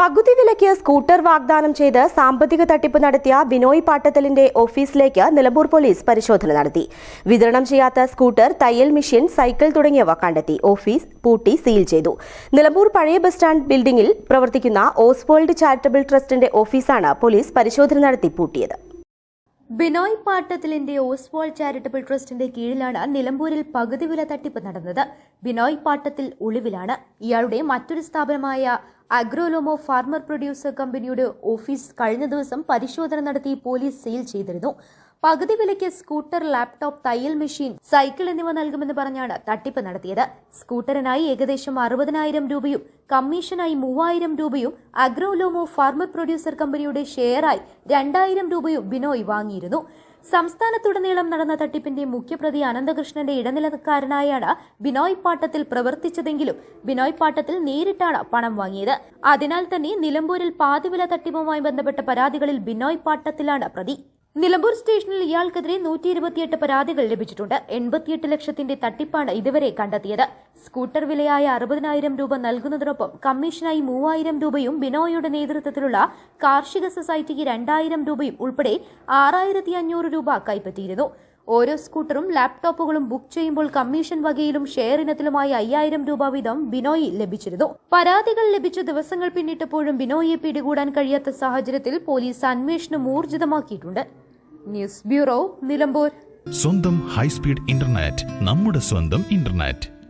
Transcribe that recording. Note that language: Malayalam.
പകുതി വിലയ്ക്ക് സ്കൂട്ടർ വാഗ്ദാനം ചെയ്ത് സാമ്പത്തിക തട്ടിപ്പ് നടത്തിയ ബിനോയ് പാട്ടത്തലിന്റെ ഓഫീസിലേക്ക് നിലമ്പൂർ പോലീസ് പരിശോധന നടത്തി. വിതരണം ചെയ്യാത്ത സ്കൂട്ടർ തയ്യൽ മെഷീൻ സൈക്കിൾ തുടങ്ങിയവ കണ്ടെത്തി. ഓഫീസ് പൂട്ടി സീൽ ചെയ്തു. നിലമ്പൂർ പഴയ ബസ് സ്റ്റാൻഡ് ബിൽഡിംഗിൽ പ്രവർത്തിക്കുന്ന ഓസ്വേൾഡ് ചാരിറ്റബിൾ ട്രസ്റ്റിന്റെ ഓഫീസാണ് പോലീസ് പരിശോധന നടത്തി പൂട്ടിയത്. ബിനോയ് പാട്ടത്തിലിന്റെ ഓസ്വാൾ ചാരിറ്റബിൾ ട്രസ്റ്റിന്റെ കീഴിലാണ് നിലമ്പൂരിൽ പകുതി വില തട്ടിപ്പ് നടന്നത്. ബിനോയ് പാട്ടത്തിൽ ഒളിവിലാണ്. ഇയാളുടെ മറ്റൊരു സ്ഥാപനമായ അഗ്രോലോമോ ഫാർമർ പ്രൊഡ്യൂസർ കമ്പനിയുടെ ഓഫീസ് കഴിഞ്ഞ ദിവസം പരിശോധന നടത്തി പോലീസ് സീൽ ചെയ്തിരുന്നു. പകുതി വിലയ്ക്ക് സ്കൂട്ടർ ലാപ്ടോപ്പ് തയ്യൽ മെഷീൻ സൈക്കിൾ എന്നിവ നൽകുമെന്ന് പറഞ്ഞാണ് തട്ടിപ്പ് നടത്തിയത്. സ്കൂട്ടറിനായി ഏകദേശം അറുപതിനായിരം രൂപയും കമ്മീഷനായി മൂവായിരം രൂപയും അഗ്രോലോമോ ഫാർമർ പ്രൊഡ്യൂസർ കമ്പനിയുടെ ഷെയറായി രണ്ടായിരം രൂപയും ബിനോയ് വാങ്ങിയിരുന്നു. സംസ്ഥാനത്തുടനീളം നടന്ന തട്ടിപ്പിന്റെ മുഖ്യപ്രതി അനന്തകൃഷ്ണന്റെ ഇടനിലക്കാരനായാണ് ബിനോയ് പാട്ടത്തിൽ പ്രവർത്തിച്ചതെങ്കിലും ബിനോയ് പാട്ടത്തിൽ നേരിട്ടാണ് പണം വാങ്ങിയത്. അതിനാൽ തന്നെ നിലമ്പൂരിൽ പാതിവില തട്ടിപ്പുമായി ബന്ധപ്പെട്ട പരാതികളിൽ ബിനോയ് പാട്ടത്തിലാണ് പ്രതി. നിലമ്പൂർ സ്റ്റേഷനിൽ ഇയാൾക്കെതിരെ നൂറ്റി ഇരുപത്തിയെട്ട് പരാതികൾ ലഭിച്ചിട്ടുണ്ട്. എൺപത്തിയെട്ട് ലക്ഷത്തിന്റെ തട്ടിപ്പാണ് ഇതുവരെ കണ്ടെത്തിയത്. സ്കൂട്ടർ വിലയായ അറുപതിനായിരം രൂപ നൽകുന്നതിനൊപ്പം കമ്മീഷനായി മൂവായിരം രൂപയും ബിനോയുടെ നേതൃത്വത്തിലുള്ള കാർഷിക സൊസൈറ്റിക്ക് രണ്ടായിരം രൂപയും ഉൾപ്പെടെ ആറായിരത്തി അഞ്ഞൂറ് രൂപ കൈപ്പറ്റിയിരുന്നു. ഓരോ സ്കൂട്ടറും ലാപ്ടോപ്പുകളും ബുക്ക് ചെയ്യുമ്പോൾ കമ്മീഷൻ വകയിലും ഷെയർ ഇനത്തിലുമായി അയ്യായിരം രൂപ വീതം ബിനോയി ലഭിച്ചിരുന്നു. പരാതികൾ ലഭിച്ച ദിവസങ്ങൾ പിന്നിട്ടപ്പോഴും ബിനോയിയെ പിടികൂടാൻ കഴിയാത്ത സാഹചര്യത്തിൽ പോലീസ് അന്വേഷണം ഊർജിതമാക്കിയിട്ടുണ്ട്. News bureau Nilambur. സ്വന്തം ഹൈസ്പീഡ് ഇന്റർനെറ്റ് നമ്മുടെ സ്വന്തം ഇന്റർനെറ്റ്